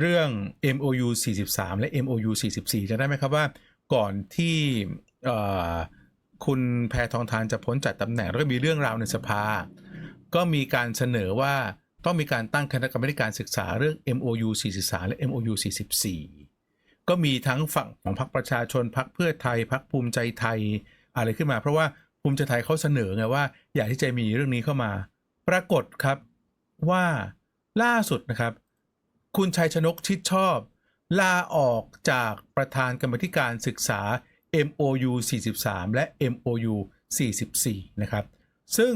เรื่อง MOU 43 และ MOU 44 จะได้ไหมครับว่า ก่อนที่คุณแพทองทานจะพ้นจากตำแหน่งแล้วก็มีเรื่องราวในสภา ก็มีการเสนอว่าต้องมีการตั้งคณะกรรมการศึกษาเรื่อง MOU 43 และ MOU 44 ก็มีทั้งฝั่งของพรรคประชาชนพรรคเพื่อไทยพรรคภูมิใจไทยอะไรขึ้นมา เพราะว่าภูมิใจไทยเขาเสนอไงว่า อยากที่จะมีเรื่องนี้เข้ามา ปรากฏครับว่าล่าสุดนะครับ คุณชัยชนกชิดชอบ ลาออกจากประธานกรรมธิการศึกษา MOU 43 และ MOU 44 นะครับ ซึ่ง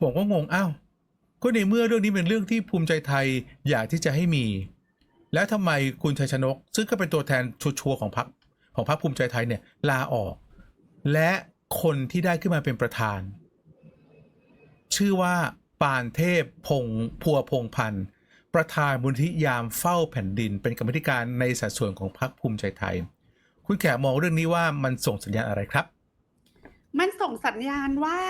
ผมก็งงอ้าวก็ในเมื่อเรื่องนี้เป็นเรื่องที่ภูมิใจไทยอยากที่จะให้มี แล้วทำไมคุณชัยชนก ซึ่งก็เป็นตัวแทนชัวร์ของพรรคของพรรคภูมิใจไทยเนี่ยลาออก และคนที่ได้ขึ้นมาเป็นประธาน ชื่อว่าปานเทพพงพัวพงพันธ์ ประธานมูลที่ยามเฝ้าแผ่นดิน เป็นกรรมธิการในสัดส่วนของพรรคภูมิใจไทย คุณแขกมองเรื่องนี้ว่ามันส่งสัญญาณอะไรครับ มันส่งสัญญาณว่า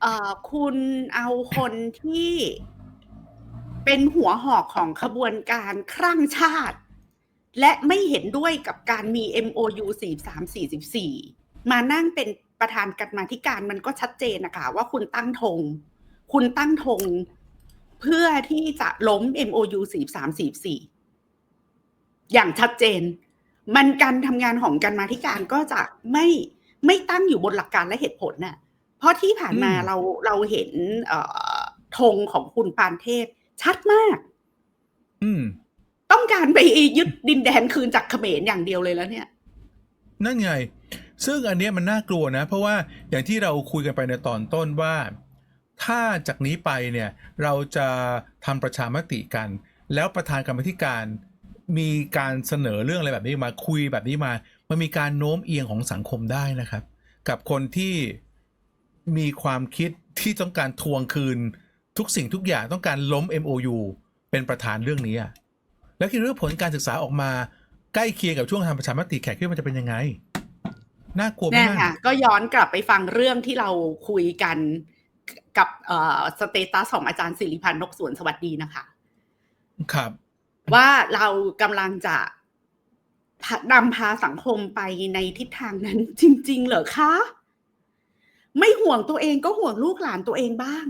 เออคุณเอาคนที่เป็นหัวหอกของขบวนการครั่งชาติ และไม่เห็นด้วยกับการมี MOU 43 44 มานั่งเป็นประธานกรรมาธิการมันก็ชัดเจนนะคะว่าคุณตั้งธงคุณตั้งธง เพื่อที่จะล้ม MOU 43 44 อย่างชัดเจน มันการทำงานของกรรมาธิการก็จะไม่ไม่ตั้งอยู่บนหลักการและเหตุผลน่ะ เพราะที่ผ่านมาอืมเราเราเห็นเอ่อธงของคุณปานเทพชัดมาก อืมต้องการไปยึดดินแดนคืนจากเขมรอย่างเดียวเลยแล้วเนี่ย นั่นไง ซึ่งอันเนี้ยมันน่ากลัวนะ เพราะว่าอย่างที่เราคุยกันไปในตอนต้นว่า ถ้าจากนี้ไปเนี่ยเราจะทำประชามติกัน แล้วประธานกรรมาธิการมีการเสนอเรื่องอะไรแบบนี้มาคุยแบบนี้มา มันมีการโน้มเอียงของสังคมได้นะครับ กับคนที่มีความคิดที่ต้องการทวงคืนทุกสิ่งทุกอย่างต้องการล้ม MOU เป็นประธานเรื่องนี้อะแล้วคิดว่าผลการศึกษาออกมาใกล้เคียงกับช่วงทำประชามติแขกคิดว่ามันจะเป็นยังไงน่ากลัวแน่มากค่ะก็ย้อนกลับไปฟังเรื่องที่เราคุยกัน กับเอ่อสเตตัสของอาจารย์สิริพันธ์นกสวนสวัสดีนะคะ ครับ ว่าเรากำลังจะนำพาสังคมไปในทิศทางนั้นจริง ๆ เหรอคะ ไม่ห่วงตัวเองก็ห่วงลูกหลานตัวเองบ้าง